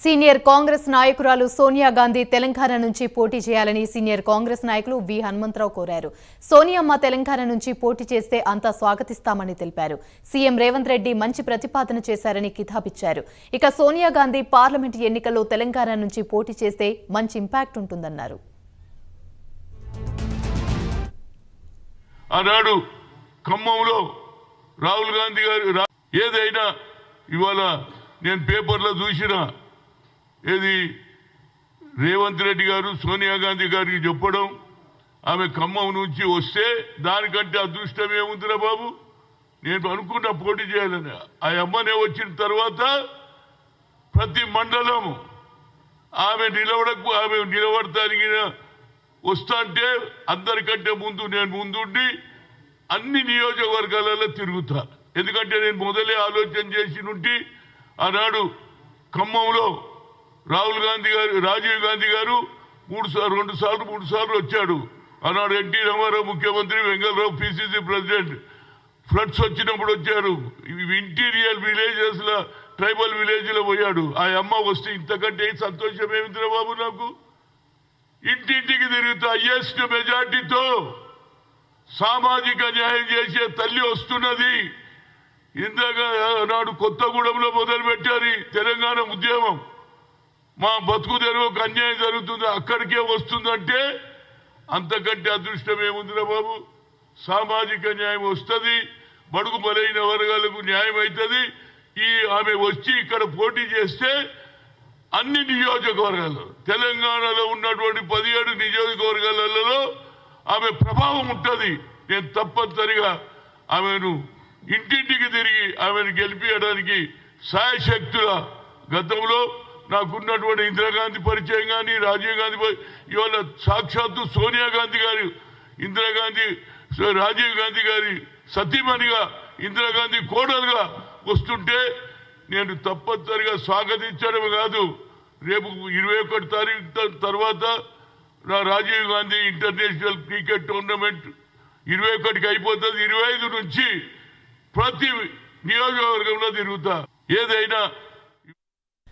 Senior Congress నాయకురాలు సోనియా గాంధీ తెలంగాణ నుంచి పోటీ చేయాలని సీనియర్ కాంగ్రెస్ నాయకులు వి హనుమంతరావు కోరారు. సోనియామ్మ తెలంగాణ నుంచి పోటీ చేస్తే అంతా స్వాగతిస్తామని తెలిపారు. సీఎం రేవంత్ రెడ్డి మంచి ప్రతిపాదన చేశారని కితాబిచ్చారు. ఇక సోనియా గాంధీ పార్లమెంట్ ఎన్నికల్లో తెలంగాణ నుంచి పోటీ చేస్తే మంచి ఇంపాక్ట్ ఉంటుందన్నారు. ఆనాడు ఖమ్మంలో రాహుల్ గాంధీ గారు ఏదైనా ఇవాళ నేను పేపర్లో చూసినా ఏది? రేవంత్ రెడ్డి గారు సోనియా గాంధీ గారికి చెప్పడం ఆమె ఖమ్మం నుంచి వస్తే దానికంటే అదృష్టం ఏముందిరా బాబు? నేను అనుకున్న పోటీ చేయాలని. ఆ అమ్మనే వచ్చిన తర్వాత ప్రతి మండలం ఆమె నిలబడకు ఆమె నిలబడటానికి వస్తాంటే అందరికంటే ముందు నేను ముందుండి అన్ని నియోజకవర్గాలలో తిరుగుతా. ఎందుకంటే నేను మొదలే ఆలోచన చేసి నుండి ఆనాడు ఖమ్మంలో రాహుల్ గాంధీ గారు రాజీవ్ గాంధీ గారు మూడు సార్లు రెండు సార్లు మూడు సార్లు వచ్చాడు. ఆనాడు ఎన్టీ రామారావు ముఖ్యమంత్రి వెంగళరావు పిసిసి ప్రెసిడెంట్. ఫ్లడ్స్ వచ్చినప్పుడు వచ్చారు. ఇంటీరియర్ విలేజెస్లో ట్రైబల్ విలేజ్లో పోయాడు. ఆ అమ్మ వస్తే ఇంతకంటే సంతోషం ఏమిద్ర బాబు నాకు? ఇంటింటికి తిరుగుతూ హయ్యెస్ట్ మెజార్టీతో సామాజిక న్యాయం చేసే తల్లి వస్తున్నది. ఇందాక నాడు కొత్తగూడెంలో మొదలు పెట్టారు తెలంగాణ ఉద్యమం. మా బతుకు తెరువుకు అన్యాయం జరుగుతుంది అక్కడికే వస్తుందంటే అంతకంటే అదృష్టం ఏముందిరా బాబు? సామాజిక న్యాయం వస్తుంది బడుగు బలైన వర్గాలకు న్యాయం అవుతుంది ఈ ఆమె వచ్చి ఇక్కడ పోటీ చేస్తే అన్ని నియోజకవర్గాల్లో తెలంగాణలో ఉన్నటువంటి పదిహేడు నియోజకవర్గాలలో ఆమె ప్రభావం ఉంటుంది. నేను తప్పనిసరిగా ఆమెను ఇంటింటికి తిరిగి ఆమెను గెలిపించడానికి సాయశక్తుల గతంలో నాకున్నటువంటి ఇందిరాగాంధీ పరిచయం కానీ రాజీవ్ గాంధీ ఇవాళ సాక్షాత్తు సోనియా గాంధీ గారు ఇందిరాగాంధీ రాజీవ్ గాంధీ గారి సతీమణిగా ఇందిరాగాంధీ కోడలుగా వస్తుంటే నేను తప్పనిసరిగా స్వాగతించడం కాదు రేపు ఇరవై ఒకటి తారీఖు తర్వాత నా Rajiv Gandhi international cricket tournament ఇరవై ఒకటికి అయిపోతుంది. ఇరవై ఐదు నుంచి ప్రతి నియోజకవర్గంలో తిరుగుతా. ఏదైనా